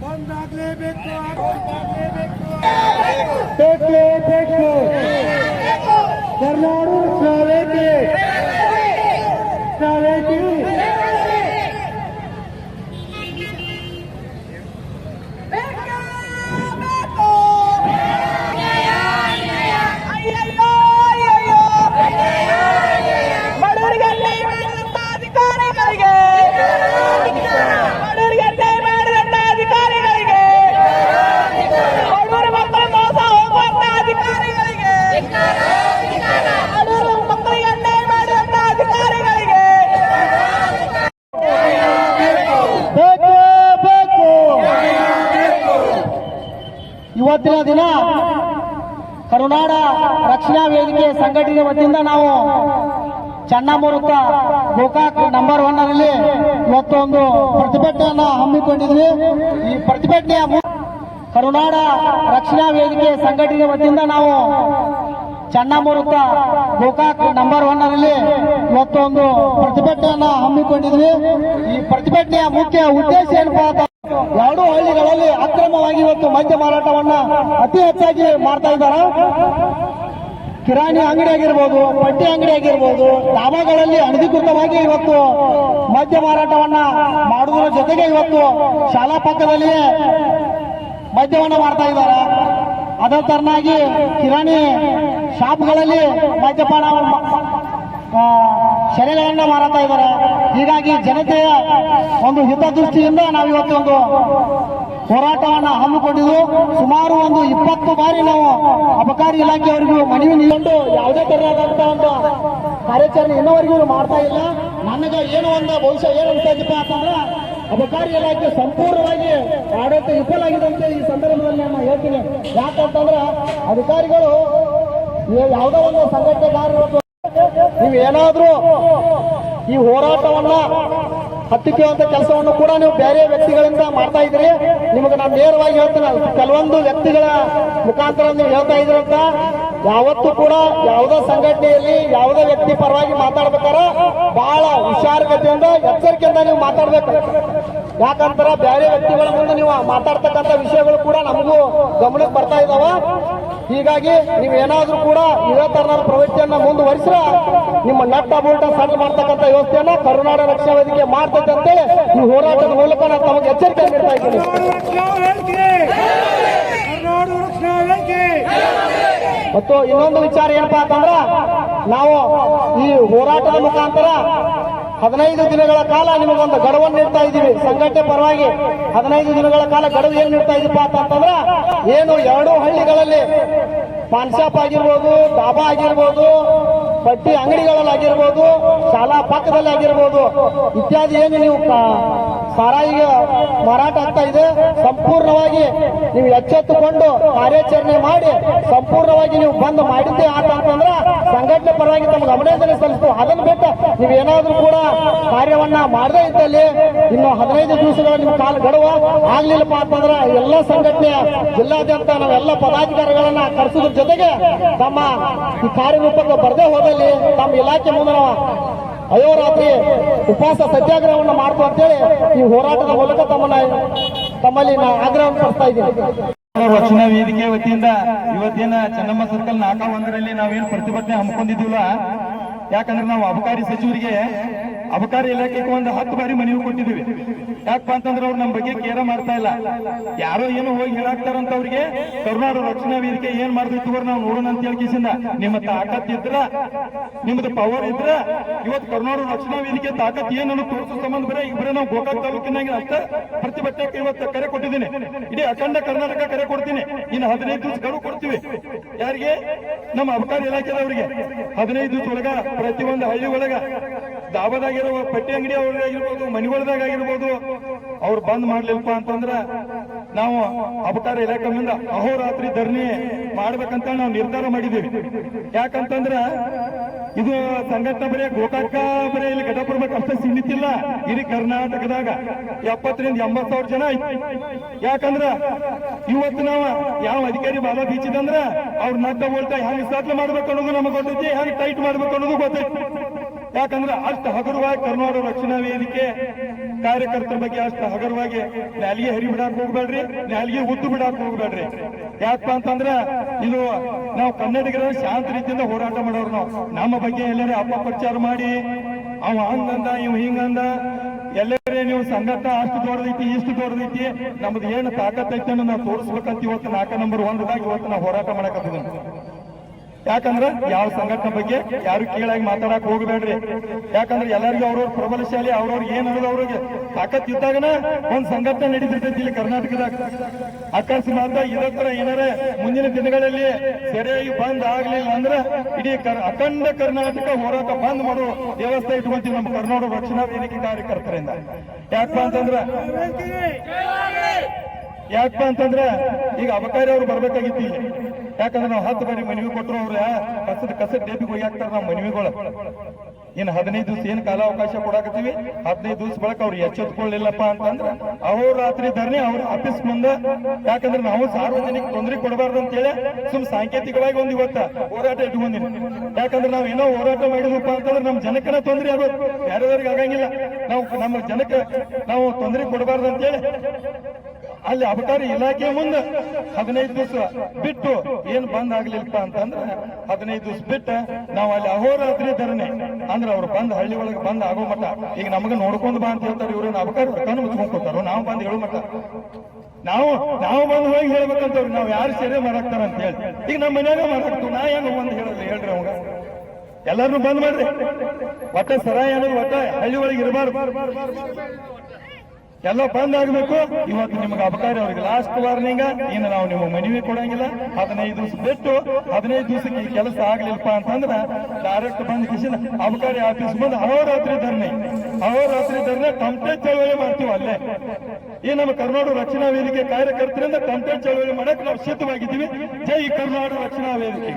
ಬಂದಾಗ್ಲೇಬೇಕು ಬೇಕೇ ಬೇಕು. ಕರ್ನಾಟಕ ಸಾವೇಕೆ ಸಾವೇಕೆ ಕರುನಾಡ ರಕ್ಷಣಾ ವೇದಿಕೆ ಸಂಘಟನೆ ವತಿಯಿಂದ ನಾವು ಚನ್ನಮುರುತ ಗೋಕಾಕ್ ನಂಬರ್ ಒನ್ನಲ್ಲಿ ಇವತ್ತು ಒಂದು ಪ್ರತಿಭಟನೆಯನ್ನ ಹಮ್ಮಿಕೊಂಡಿದ್ವಿ. ಈ ಪ್ರತಿಭಟನೆಯ ಕರುನಾಡ ರಕ್ಷಣಾ ವೇದಿಕೆ ಸಂಘಟನೆ ವತಿಯಿಂದ ನಾವು ಚನ್ನಮುರುತ ಗೋಕಾಕ್ ನಂಬರ್ ಒನ್ನಲ್ಲಿ ಇವತ್ತು ಒಂದು ಪ್ರತಿಭಟನೆಯನ್ನ ಹಮ್ಮಿಕೊಂಡಿದ್ವಿ. ಈ ಪ್ರತಿಭಟನೆಯ ಮುಖ್ಯ ಉದ್ದೇಶ ಏನಪ್ಪಾ ಎರಡು ಹಳ್ಳಿಗಳಲ್ಲಿ ಅಕ್ರಮವಾಗಿ ಇವತ್ತು ಮದ್ಯ ಮಾರಾಟವನ್ನ ಅತಿ ಹೆಚ್ಚಾಗಿ ಮಾಡ್ತಾ ಇದ್ದಾರೆ? ಕಿರಾಣಿ ಅಂಗಡಿ ಆಗಿರ್ಬೋದು, ಪಟ್ಟಿ ಅಂಗಡಿ ಆಗಿರ್ಬೋದು, ಡಾಬಾಗಳಲ್ಲಿ ಅನಧಿಕೃತವಾಗಿ ಇವತ್ತು ಮದ್ಯ ಮಾರಾಟವನ್ನ ಮಾಡುವುದರ ಜೊತೆಗೆ ಇವತ್ತು ಶಾಲಾ ಪಕ್ಕದಲ್ಲಿಯೇ ಮದ್ಯವನ್ನ ಮಾಡ್ತಾ ಇದ್ದಾರೆ? ಅದೇ ತರನಾಗಿ ಕಿರಾಣಿ ಶಾಪ್ಗಳಲ್ಲಿ ಮದ್ಯಪಾನ ಆ, ಶೆರೆಗಳನ್ನ ಮಾರಾಟ ಇದ್ದಾರೆ. ಹೀಗಾಗಿ ಜನತೆಯ ಒಂದು ಹಿತದೃಷ್ಟಿಯಿಂದ ನಾವು ಇವತ್ತೊಂದು ಹೋರಾಟವನ್ನು ಹಮ್ಮಿಕೊಂಡಿದ್ದು ಸುಮಾರು ಒಂದು ಇಪ್ಪತ್ತು ಬಾರಿ ನಾವು ಅಬಕಾರಿ ಇಲಾಖೆಯವರಿಗೂ ಮನವಿ ನೀಡಿಕೊಂಡು ಯಾವುದೇ ತರಹದಂತ ಒಂದು ಕಾರ್ಯಾಚರಣೆ ಇನ್ನೋವರೆಗೂ ಮಾಡ್ತಾ ಇಲ್ಲ. ನನಗೆ ಏನು ಒಂದು ಭವಿಷ್ಯ ಏನು ಅನ್ಸೈತಪ್ಪ ಅಂತಂದ್ರೆ ಅಬಕಾರಿ ಇಲಾಖೆ ಸಂಪೂರ್ಣವಾಗಿ ಆಡಳಿತ ವಿಫಲ ಆಗಿದೆ ಅಂತ ಈ ಸಂದರ್ಭದಲ್ಲಿ ನಾನು ಹೇಳ್ತೀನಿ. ಯಾಕಂತಂದ್ರೆ ಅಧಿಕಾರಿಗಳು ಯಾವುದೋ ಒಂದು ಸಂಘಟನೆಗಾರರು ನೀವು ಏನಾದರೂ ಈ ಹೋರಾಟವನ್ನ ಹತ್ತಿಕ್ಕುವಂತ ಕೆಲಸವನ್ನು ಕೂಡ ನೀವು ಬೇರೆ ವ್ಯಕ್ತಿಗಳಿಂದ ಮಾಡ್ತಾ ಇದ್ರಿ ನಿಮಗೆ ನಾನು ನೇರವಾಗಿ ಹೇಳ್ತೀನಿ, ಕೆಲವೊಂದು ವ್ಯಕ್ತಿಗಳ ಮುಖಾಂತರ ನೀವು ಹೇಳ್ತಾ ಇದ್ರಿ ಅಂತ. ಯಾವತ್ತೂ ಕೂಡ ಯಾವುದೇ ಸಂಘಟನೆಯಲ್ಲಿ ಯಾವುದೇ ವ್ಯಕ್ತಿ ಪರವಾಗಿ ಮಾತಾಡ್ಬೇಕಾರ ಬಹಳ ಹುಷಾರಗತಿಯಿಂದ, ಎಚ್ಚರಿಕೆಯಿಂದ ನೀವು ಮಾತಾಡ್ಬೇಕು. ಯಾಕಂತರ ಬೇರೆ ವ್ಯಕ್ತಿಗಳ ಮುಂದೆ ನೀವು ಮಾತಾಡ್ತಕ್ಕಂಥ ವಿಷಯಗಳು ಕೂಡ ನಮಗೂ ಗಮನಕ್ಕೆ ಬರ್ತಾ ಇದಾವ. ಹೀಗಾಗಿ ನೀವು ಏನಾದರೂ ಕೂಡ ಇದೇ ತರನಾದ ಪ್ರವೃತ್ತಿಯನ್ನ ಮುಂದುವರಿಸಿದ್ರೆ ನಿಮ್ಮ ನಟ್ಟ ಬುಲ್ಟ ಸಣ್ಣ ಮಾಡ್ತಕ್ಕಂಥ ವ್ಯವಸ್ಥೆಯನ್ನ ಕರುನಾಡ ರಕ್ಷಣಾ ವೇದಿಕೆ ಮಾಡ್ತೈತೆ ಅಂತೇಳಿ ಈ ಹೋರಾಟದ ಮೂಲಕ ನಾನು ತಮಗೆ ಎಚ್ಚರಿಕೆ ನೀಡ್ತಾ ಇದ್ದೀನಿ. ಮತ್ತು ಇನ್ನೊಂದು ವಿಚಾರ ಏನಪ್ಪಾ ಅಂತಂದ್ರ ನಾವು ಈ ಹೋರಾಟದ ಮುಖಾಂತರ ಹದಿನೈದು ದಿನಗಳ ಕಾಲ ನಿಮಗೊಂದು ಗಡುವನ್ನು ನೀಡ್ತಾ ಇದ್ದೀವಿ. ಸಂಘಟನೆ ಪರವಾಗಿ ಹದಿನೈದು ದಿನಗಳ ಕಾಲ ಗಡುವು ಏನು ನೀಡ್ತಾ ಇದೀಪ ಅಂತಂದ್ರ ಏನು ಎರಡು ಹಳ್ಳಿಗಳಲ್ಲಿ ಪಾನ್ಶಾಪ್ ಆಗಿರ್ಬೋದು, ಡಾಬಾ ಆಗಿರ್ಬೋದು, ಪಟ್ಟಿ ಅಂಗಡಿಗಳಲ್ಲಿ ಆಗಿರ್ಬೋದು, ಶಾಲಾ ಪಕ್ಕದಲ್ಲಿ ಆಗಿರ್ಬೋದು, ಇತ್ಯಾದಿ ಏನು ನೀವು ಸಾರಾಯಿಗೆ ಮಾರಾಟ ಆಗ್ತಾ ಇದೆ, ಸಂಪೂರ್ಣವಾಗಿ ನೀವು ಎಚ್ಚೆತ್ತುಕೊಂಡು ಕಾರ್ಯಾಚರಣೆ ಮಾಡಿ ಸಂಪೂರ್ಣವಾಗಿ ನೀವು ಬಂದ್ ಮಾಡಿದ್ದೆ ಆತ ಅಂತಂದ್ರ ಸಂಘಟನೆ ಪರವಾಗಿ ತಮಗೆ ಅಭಿನಂದನೆ ಸಲ್ಲಿಸ್ತು. ಅದನ್ನು ಬಿಟ್ಟು ನೀವು ಏನಾದ್ರೂ ಕೂಡ ಕಾರ್ಯವನ್ನ ಮಾಡದೇ ಇದ್ದಲ್ಲಿ ಇನ್ನು ಹದಿನೈದು ದಿವಸಗಳ ನಿಮ್ಮ ಕಾಲ ಗಡುವ ಆಗ್ಲಿಲ್ಲಪ್ಪ ಅಂದ್ರೆ ಎಲ್ಲ ಸಂಘಟನೆಯ ಜಿಲ್ಲಾದ್ಯಂತ ನಾವೆಲ್ಲ ಪದಾಧಿಕಾರಿಗಳನ್ನ ಕರೆಸೋದ್ರ ಜೊತೆಗೆ ತಮ್ಮ ಈ ಕಾರ್ಯರೂಪಕ್ಕೆ ಬರದೇ ಹೋದಲ್ಲಿ ತಮ್ಮ ಇಲಾಖೆ ಮುಂದಿನ ಅಯೋರಾತ್ರಿ ಉಪವಾಸ ಸತ್ಯಾಗ್ರಹವನ್ನು ಮಾಡ್ತು ಅಂತೇಳಿ ಈ ಹೋರಾಟದ ಮೂಲಕ ತಮ್ಮನ್ನ ತಮ್ಮಲ್ಲಿ ನಾನು ಆಗ್ರಹವನ್ನು ಪಡಿಸ್ತಾ ಇದ್ದೀನಿ. ರಕ್ಷಣಾ ವೇದಿಕೆ ವತಿಯಿಂದ ಇವತ್ತಿನ ಚೆನ್ನಮ್ಮ ಸರ್ಕಲ್ ನಾಲ್ಕ ಒಂದರಲ್ಲಿ ನಾವೇನು ಪ್ರತಿಭಟನೆ ಹಮ್ಮಿಕೊಂಡಿದ್ದೀವಲ್ಲ? ಯಾಕಂದ್ರೆ ನಾವು ಅಬಕಾರಿ ಸಚಿವರಿಗೆ ಅಬಕಾರಿ ಇಲಾಖೆಗೆ ಒಂದು ಹತ್ತು ಬಾರಿ ಮನವಿ ಕೊಟ್ಟಿದ್ದೀವಿ. ಯಾಕಪ್ಪ ಅಂತಂದ್ರೆ ಅವ್ರು ನಮ್ಮ ಬಗ್ಗೆ ಕೇರ ಮಾಡ್ತಾ ಇಲ್ಲ. ಯಾರೋ ಏನು ಹೋಗಿ ಹೇಳಾಕ್ತಾರಂತ ಅವ್ರಿಗೆ ಕರುನಾಡು ರಕ್ಷಣಾ ವೇದಿಕೆ ಏನ್ ಮಾಡ್ತೈತಿ ನಾವು ನೋಡೋಣ ಅಂತ ಹೇಳಿ ಕಿಸಿಂದ. ನಿಮ್ಮ ತಾಕತ್ ಇದ್ರ, ನಿಮ್ದು ಪವರ್ ಇದ್ರ, ಇವತ್ತು ಕರುನಾಡು ರಕ್ಷಣಾ ವೇದಿಕೆ ತಾಕತ್ ಏನು ತೋರಿಸೋ ಸಂಬಂಧ ಬರೀ ಈಗ ನಾವು ಗೋಕಾಕ್ ತಾಲೂಕಿನಾಗ ಅಷ್ಟ ಪ್ರತಿಭಟನೆಗೆ ಇವತ್ತು ಕರೆ ಕೊಟ್ಟಿದ್ದೀನಿ. ಇಡೀ ಅಖಂಡ ಕರ್ನಾಟಕ ಕರೆ ಕೊಡ್ತೀನಿ. ಇನ್ನು ಹದಿನೈದು ದಿವಸ ಕರು ಕೊಡ್ತೀವಿ. ಯಾರಿಗೆ? ನಮ್ಮ ಅಬಕಾರಿ ಇಲಾಖೆದವರಿಗೆ. ಹದಿನೈದು ದಿವಸ ಒಳಗ ಪ್ರತಿಯೊಂದು ಹಳ್ಳಿ ಒಳಗ ದಾಬಾದಾಗಿರುವ ಪಟ್ಟಿ ಅಂಗಡಿ ಆಗಿರ್ಬೋದು ಮನೆಗಳದಾಗ ಆಗಿರ್ಬೋದು, ಅವ್ರು ಬಂದ್ ಮಾಡ್ಲಿಲ್ಪ ಅಂತಂದ್ರ ನಾವು ಅಬಕಾರ ಇಲಾಖೆ ಮುಂದೆ ಅಹೋರಾತ್ರಿ ಧರಣಿ ಮಾಡ್ಬೇಕಂತ ನಾವು ನಿರ್ಧಾರ ಮಾಡಿದ್ದೀವಿ ಯಾಕಂತಂದ್ರ ಇದು ಸಂಘಟನೆ ಬರೀ, ಗೋಕಾಕ ಬರೀ, ಇಲ್ಲಿ ಘಟಪ್ರಭಕ್ಕೆ ಅಷ್ಟೇ ಸೀಮಿತಿಲ್ಲ ಇಡೀ ಕರ್ನಾಟಕದಾಗ ಎಪ್ಪತ್ತರಿಂದ ಎಂಬತ್ ಸಾವಿರ ಜನ ಐತಿ ಯಾಕಂದ್ರ ಇವತ್ತು ನಾವು ಯಾವ ಅಧಿಕಾರಿ ಬಾಲ ಬೀಚಿದಂದ್ರ ಅವ್ರ ನಗ್ಗ ಬೋಲ್ತಾ ಹೆಂಗ್ ಸಾಧನೆ ಮಾಡ್ಬೇಕು ಅನ್ನೋದು ನಮಗೆ ಗೊತ್ತೈತಿ ಹೆಂಗ್ ಟೈಟ್ ಮಾಡ್ಬೇಕು ಅನ್ನೋದು ಗೊತ್ತೈತಿ. ಯಾಕಂದ್ರೆ ಅಷ್ಟು ಹಗುರವಾಗಿ ಕರ್ನಾಟಕ ರಕ್ಷಣಾ ವೇದಿಕೆ ಕಾರ್ಯಕರ್ತರ ಬಗ್ಗೆ ಅಷ್ಟು ಹಗುರವಾಗಿ ನಾಲಿಗೆ ಹರಿ ಬಿಡಾಕ್ ಹೋಗ್ಬೇಡ್ರಿ ನಾಲಿಗೆ ಉದ್ದು ಬಿಡಾಕ್ ಹೋಗ್ಬೇಡ್ರಿ. ಯಾಕಪ್ಪ ಅಂತಂದ್ರ ಇದು ನಾವು ಕನ್ನಡಿಗರ ಶಾಂತ ರೀತಿಯಿಂದ ಹೋರಾಟ ಮಾಡೋರು ನಾವು. ನಮ್ಮ ಬಗ್ಗೆ ಎಲ್ಲರೇ ಅಪಪ್ರಚಾರ ಮಾಡಿ, ಅವ ಹಂಗಂದ, ಇವ್ ಹಿಂಗಂದ, ಎಲ್ಲರೇ ನೀವು ಸಂಘಟ ಅಷ್ಟು ದೊಡ್ಡದೈತಿ, ಇಷ್ಟು ದೊಡ್ಡದೈತಿ, ನಮ್ದು ಏನು ತಾಕತ್ತೈತಿ ಅನ್ನೋ ನಾವು ತೋರಿಸ್ಬೇಕಂತ ಇವತ್ತು ನಾಲ್ಕು ನಂಬರ್ ಒಂದದಾಗ ಇವತ್ತು ನಾವು ಹೋರಾಟ ಮಾಡಕತ್ತಿದ್ದೀವಿ ಯಾಕಂದ್ರೆ ಯಾವ ಸಂಘಟನೆ ಬಗ್ಗೆ ಯಾರು ಕೀಳಾಗಿ ಮಾತಾಡಕ್ ಹೋಗಬೇಡ್ರಿ. ಯಾಕಂದ್ರೆ ಎಲ್ಲರಿಗೂ ಅವ್ರವ್ರ ಪ್ರಬಲಶಾಲಿ ಅವ್ರವ್ರಿಗೆ ಏನ್ ಅನ್ನೋದು ಅವ್ರಿಗೆ ತಾಕತ್ ಇದ್ದಾಗನ ಒಂದ್ ಸಂಘಟನೆ ನಡೀತಿರ್ತೈತಿ ಇಲ್ಲಿ ಕರ್ನಾಟಕದಾಗ. ಅಕಸ್ಮಾತ್ ಇದ್ರ ತರ ಏನಾರ ಮುಂದಿನ ದಿನಗಳಲ್ಲಿ ಸರಿಯಾಗಿ ಬಂದ್ ಆಗ್ಲಿಲ್ಲ ಅಂದ್ರೆ ಇಡೀ ಅಖಂಡ ಕರ್ನಾಟಕ ಹೋರಾಟ ಬಂದ್ ಮಾಡೋ ವ್ಯವಸ್ಥೆ ಇಟ್ಕೊಂತೀವಿ ನಮ್ಮ ಕರ್ನಾಟಕ ರಕ್ಷಣಾ ವೇದಿಕೆ ಕಾರ್ಯಕರ್ತರಿಂದ. ಯಾಕಪ್ಪ ಅಂತಂದ್ರ ಯಾಕಪ್ಪ ಅಂತಂದ್ರೆ ಈಗ ಅಬಕಾರಿ ಅವ್ರು ಬರ್ಬೇಕಾಗಿತ್ತು ಇಲ್ಲಿ. ಯಾಕಂದ್ರೆ ನಾವು ಹತ್ತು ಬಾರಿ ಮನವಿ ಕೊಟ್ಟರು ಅವ್ರ, ಕಸದ ಕಸದ ಡೇಬಿಗೆ ಹೋಗಿ ನಾವು ಮನವಿಗಳು. ಇನ್ನು ಹದಿನೈದು ದಿವಸ ಏನು ಕಾಲಾವಕಾಶ ಕೊಡಾಕತ್ತೀವಿ, ಹದಿನೈದು ದಿವಸ ಬಳಕ ಅವ್ರು ಎಚ್ಚೆತ್ಕೊಳ್ಳಿಲ್ಲಪ್ಪ ಅಂತಂದ್ರೆ, ಅವ್ರ ರಾತ್ರಿ ಧರಣಿ ಅವ್ರ ಆಫೀಸ್ ಮುಂದೆ, ಯಾಕಂದ್ರೆ ನಾವು ಸಾರ್ವಜನಿಕ ತೊಂದರೆ ಕೊಡಬಾರ್ದು ಅಂತೇಳಿ ಸುಮ್ ಸಾಂಕೇತಿಕವಾಗಿ ಒಂದು ಇವತ್ತ ಹೋರಾಟ ಇಟ್ಕೊಂಡಿನಿ. ಯಾಕಂದ್ರೆ ನಾವು ಏನೋ ಹೋರಾಟ ಮಾಡಿದ್ವಪ್ಪ ಅಂತಂದ್ರೆ ನಮ್ಮ ಜನಕ್ಕನ ತೊಂದರೆ ಆಗೋದು ಬೇರೆದವ್ರಿಗೆ ಆಗಂಗಿಲ್ಲ. ನಾವು ನಮ್ಮ ಜನಕ್ಕೆ ನಾವು ತೊಂದರೆ ಕೊಡಬಾರ್ದು ಅಂತೇಳಿ ಅಲ್ಲಿ ಅಬಕಾರಿ ಇಲಾಖೆ ಮುಂದೆ ಹದಿನೈದು ದಿವಸ ಬಿಟ್ಟು ಏನ್ ಬಂದ್ ಆಗ್ಲಿಲ್ಲಪ್ಪ ಅಂತಂದ್ರೆ ಹದಿನೈದು ದಿವಸ ಬಿಟ್ಟ ನಾವು ಅಲ್ಲಿ ಅಹೋರಾತ್ರಿ ಧರಣಿ, ಅಂದ್ರೆ ಅವ್ರು ಬಂದ್ ಹಳ್ಳಿ ಒಳಗೆ ಬಂದ್ ಆಗೋ ಮಟ್ಟ. ಈಗ ನಮಗೆ ನೋಡ್ಕೊಂಡು ಬಾ ಅಂತ ಹೇಳ್ತಾರೆ, ಇವ್ರೇನು ಅಬಕಾರಿ ಕಣ್ಣು ಮುಚ್ಕೊಂಡ್ ಕೊಡ್ತಾರೋ ನಾವು ಬಂದ್ ಹೇಳೋ ಮಟ್ಟ. ನಾವು ನಾವು ಬಂದು ಹೋಗಿ ಹೇಳ್ಬೇಕಂತವ್ರು, ನಾವು ಯಾರು ಸೇರೆ ಮಾಡಾಕ್ತಾರ ಅಂತ ಹೇಳಿ. ಈಗ ನಮ್ಮ ಮನ್ಯಾಗ ಮಾಡಾಕ್ತು ನಾ ಏನು ಬಂದು ಹೇಳಲ್ಲ ಹೇಳ್ರಿ ಅವಾಗ. ಎಲ್ಲಾರು ಬಂದ್ ಮಾಡ್ರಿ. ಒಟ್ಟ ಸರ ಅನ್ನೋದು ಒಟ್ಟ ಹಳ್ಳಿ ಒಳಗೆ ಇರಬಾರ್ದು. ಎಲ್ಲ ಬಂದ್ ಆಗಬೇಕು ಇವತ್ತು ನಿಮ್ಗೆ ಅಬಕಾರಿ ಅವ್ರಿಗೆ ಲಾಸ್ಟ್ ವಾರ್ನಿಂಗ್ ಇನ್ನು ನಾವು ನಿಮ್ಗೆ ಮನವಿ ಕೊಡಂಗಿಲ್ಲ. ಹದಿನೈದು ದಿವಸ ಬಿಟ್ಟು ಹದಿನೈದು ದಿವಸಕ್ಕೆ ಈ ಕೆಲಸ ಆಗ್ಲಿಲ್ಲಪ್ಪ ಅಂತಂದ್ರೆ ಡೈರೆಕ್ಟ್ ಬಂದ್ ಕಿಶನ್ ಅಬಕಾರಿ ಆಫೀಸ್ ಬಂದು ಅಹೋರಾತ್ರಿ ಧರಣಿ. ಅಹೋರಾತ್ರಿ ಧರಣಿ ಟಮಟೆ ಚಳವಳಿ ಮಾಡ್ತೀವಿ ಅಲ್ಲೇ. ಈ ನಮ್ಮ ಕರ್ನಾಟಕ ರಕ್ಷಣಾ ವೇದಿಕೆ ಕಾರ್ಯಕರ್ತರಿಂದ ಕಂಪ್ಲೇಂಟ್ ಚಳವಳಿ ಮಾಡಕ್ ನಾವು ಸಿದ್ಧವಾಗಿದ್ದೀವಿ. ಜೈ ಕರ್ನಾಟಕ ರಕ್ಷಣಾ ವೇದಿಕೆ.